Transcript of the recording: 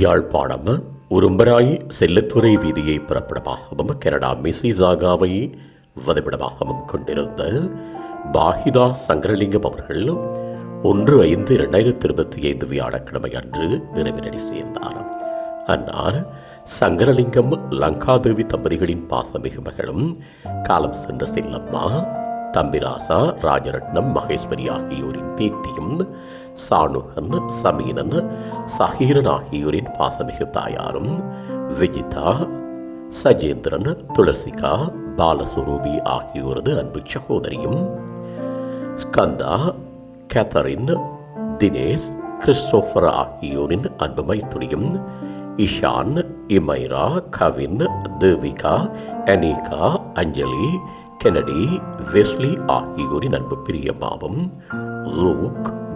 யாழ்ப்பாணம் உரும்பராய் செல்லத்துறை வீதியை புறப்படமாகவும் கனடா மிசிசாகாவை வதிவிடமாகவும் கொண்டிருந்த பாஹிதா சங்கரலிங்கம் அவர்கள் ஒன்று ஐந்து இரண்டாயிரத்தி இருபத்தி ஐந்து வியாழக்கிழமை அன்று நிறைவினடி சேர்ந்தார். அன்னார் சங்கரலிங்கம் லங்காதேவி தம்பதிகளின் பாசமிகு மகளும் காலம் சென்ற செல்லம்மா தம்பிராசா ராஜரட்னம் மகேஸ்வரி ஆகியோரின் பேத்தியும் சாணுகன் சமீனன் சஹீரன் ஆகியோரின் பாசமிகு தாயாரும் விஜிதா சஜேந்திரன் துளசிகா பாலஸ்வரூபி ஆகியோரது அன்பு சகோதரியும் ஸ்கந்தா கேத்தரின் தினேஷ் கிறிஸ்டோஃபர் ஆகியோரின் அன்பு மைத்துனியும் இஷான் இமைரா கவின் தேவிகா அனிகா அஞ்சலி கெனடி வெஸ்லி ஆகியோரின் அன்பு பிரியமாவும் லூக்